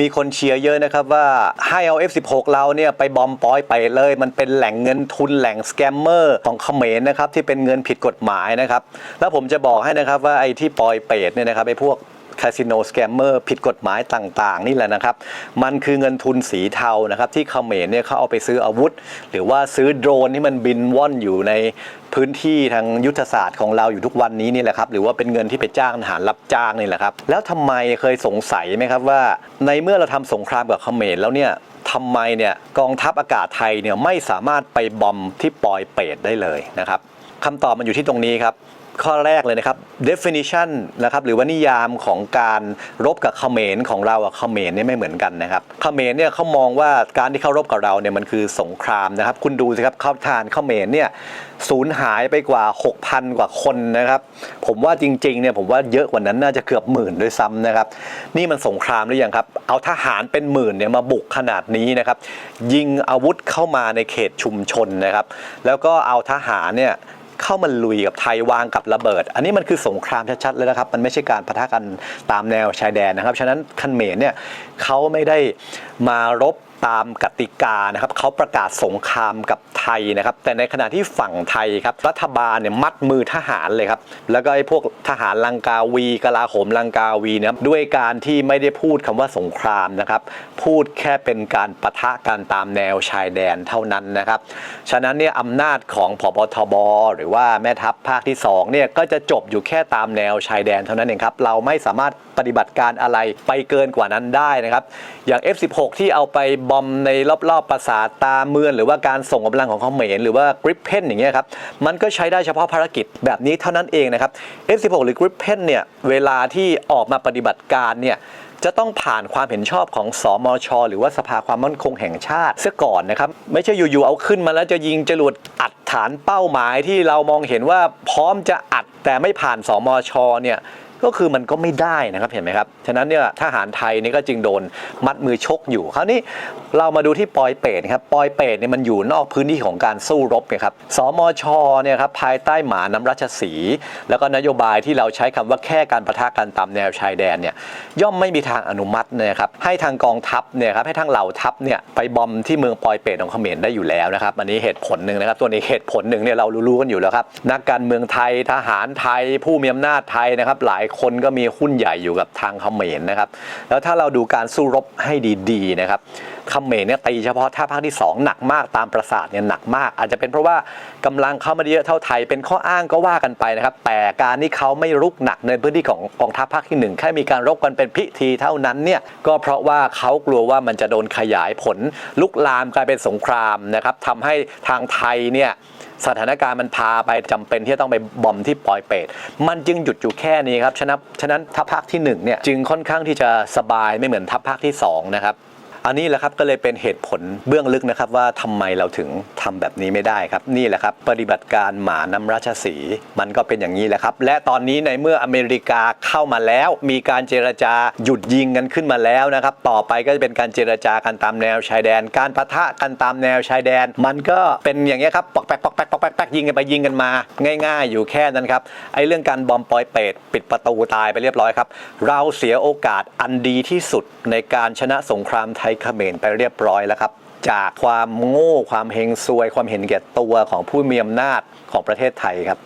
มีคนเชียร์เยอะนะครับว่าให้เอา F16 เราเนี่ยไปบอมปอยไปเลย มันเป็นแหล่งเงินทุนแหล่งสแกมเมอร์ของเขมรนะครับที่เป็นเงินผิดกฎหมายนะครับ แล้วผมจะบอกให้นะครับว่าไอ้ที่ปอยเปตเนี่ยนะครับไอ้พวก คาสิโนสแกมเมอร์ผิดกฎหมายต่างๆ นี่แหละนะครับ มันคือเงินทุนสีเทานะครับ ที่เขมรเนี่ยเขาเอาไปซื้ออาวุธ หรือว่าซื้อโดรนที่มันบินว่อนอยู่ในพื้นที่ทางยุทธศาสตร์ของเราอยู่ทุกวันนี้นี่แหละครับหรือว่าเป็นเงินที่ไปจ้างทหารรับจ้างนี่แหละครับ แล้วทำไมเคยสงสัยไหมครับว่า ในเมื่อเราทำสงครามกับเขมรแล้วเนี่ยทำไมเนี่ยกองทัพอากาศไทยเนี่ยไม่สามารถไปบอมที่ปอยเปตได้เลยนะครับคำตอบมันอยู่ที่ตรงนี้ครับ ข้อแรกเลยนะครับ definition นะครับหรือว่านิยามของการรบกับเขมรของเราอะเขมรเนี่ยไม่เหมือนกันนะครับเขมรเนี่ยเขามองว่าการที่เขารบกับเราเนี่ยมันคือสงครามนะครับ คุณดูสิครับเขาทานเขมรเนี่ยสูญหายไปกว่า 6,000 กว่าคนนะครับ ผมว่าจริงๆเนี่ยผมว่าเยอะกว่านั้นน่าจะเกือบหมื่นด้วยซ้ำนะครับ นี่มันสงครามหรือยังครับ เอาทหารเป็นหมื่นเนี่ยมาบุกขนาดนี้นะครับ ยิงอาวุธเข้ามาในเขตชุมชนนะครับ แล้วก็เอาทหารเนี่ย เข้ามาลุยกับไทยวางกับระเบิด อันนี้มันคือสงครามชัดๆเลยนะครับ มันไม่ใช่การปะทะกันตามแนวชายแดนนะครับ ฉะนั้นคันเมรเนี่ยเขาไม่ได้มารบ ตามกติกานะครับเขาประกาศสงครามกับไทยนะครับ แต่ในขณะที่ฝั่งไทยครับรัฐบาลเนี่ยมัดมือทหารเลยครับแล้วก็ไอ้พวกทหารลังกาวีกลาโหมลังกาวีเนี่ยด้วยการที่ไม่ได้พูดคำว่าสงครามนะครับ พูดแค่เป็นการปะทะกันตามแนวชายแดนเท่านั้นนะครับ ฉะนั้นเนี่ยอำนาจของพบทบหรือว่าแม่ทัพภาคที่2เนี่ยก็จะจบอยู่แค่ตามแนวชายแดนเท่านั้นเองครับเราไม่สามารถปฏิบัติการอะไรไปเกินกว่านั้นได้นะครับ อย่าง F16 ที่เอาไปบอมในรอบๆปราสาทตาเมืองหรือว่าการส่งกำลังของเขมรหรือว่ากริปเพนอย่างเงี้ยครับมันก็ใช้ได้เฉพาะภารกิจแบบนี้เท่านั้นเองนะครับ F16 หรือกริปเพนเนี่ยเวลาที่ออกมาปฏิบัติการเนี่ยจะต้องผ่านความเห็นชอบของสอมชหรือว่าสภาความมั่นคงแห่งชาติเสียก่อนนะครับ ไม่ใช่อยู่ ๆ เอาขึ้นมาแล้วจะยิงจรวดอัดฐานเป้าหมายที่เรามองเห็นว่าพร้อมจะอัดแต่ไม่ผ่านสอมชเนี่ย ก็คือมันก็ไม่ได้นะครับเห็นไหมครับ ฉะนั้นเนี่ยทหารไทยนี่ก็จึงโดนมัดมือชกอยู่ คราวนี้เรามาดูที่ปอยเปตครับ ปอยเปตเนี่ยมันอยู่นอกพื้นที่ของการสู้รบไงครับ สมชเนี่ยครับภายใต้หมาน้ำรัชสี แล้วก็นโยบายที่เราใช้คำว่าแค่การประทะกันตามแนวชายแดนเนี่ยย่อมไม่มีทางอนุมัตินะครับให้ทางกองทัพเนี่ยครับให้ทางเหล่าทัพเนี่ยไปบอมที่เมืองปอยเปตของเขมรได้อยู่แล้วนะครับอันนี้เหตุผลหนึ่งนะครับตัวนี้เหตุผลหนึ่งเนี่ยเรารู้ๆกันอยู่แล้วครับนักการเมืองไทยทหารไทยผู้มีอำนาจไทยนะครับหลายคนก็มีหุ้นใหญ่อยู่กับทางเขมรนะครับ แล้วถ้าเราดูการสู้รบให้ดีๆนะครับ เขมรเนี่ยตีเฉพาะท่าภาคที่ 2 หนักมากตามประสาทเนี่ยหนักมาก อาจจะเป็นเพราะว่ากำลังเข้ามาได้เยอะเท่าไทย เป็นข้ออ้างก็ว่ากันไปนะครับ แต่การที่เขาไม่รุกหนักในพื้นที่ของกองทัพภาคที่หนึ่งแค่มีการรบกันเป็นพิธีเท่านั้นเนี่ยก็เพราะว่าเขากลัวว่ามันจะโดนขยายผลลุกลามกลายเป็นสงครามนะครับทำให้ทางไทยเนี่ยสถานการณ์มันพาไปจำเป็นที่จะต้องไปบอมที่ปอยเปตมันจึงหยุดอยู่แค่นี้ครับฉะนั้นฉะนั้นทัพภาคที่1เนี่ยจึงค่อนข้างที่จะสบายไม่เหมือนทัพภาคที่2นะครับ อันนี้แหละครับก็เลยเป็นเหตุผลเบื้องลึกนะครับว่าทำไมเราถึงทำแบบนี้ไม่ได้ครับ นี่แหละครับ ปฏิบัติการหมาน้ำราชสีมันก็เป็นอย่างนี้แหละครับ และตอนนี้ในเมื่ออเมริกาเข้ามาแล้ว มีการเจรจาหยุดยิงกันขึ้นมาแล้วนะครับ ต่อไปก็จะเป็นการเจรจากันตามแนวชายแดน การปะทะกันตามแนวชายแดน มันก็เป็นอย่างนี้ครับปอกแปกปอกแปกปอกแป๊กปกยิงกันไปยิงกันมา ง่าย ๆ อยู่แค่นั้นครับไอ้เรื่องการบอมปอยเปตปิดประตูตายไปเรียบร้อยครับ เราเสียโอกาสอันดีที่สุดในการชนะสงครามไทยเขมรไปเรียบร้อยแล้วครับ จากความโง่ความเฮงซวย ความเห็นแก่ตัวของผู้มีอำนาจของประเทศไทยครับ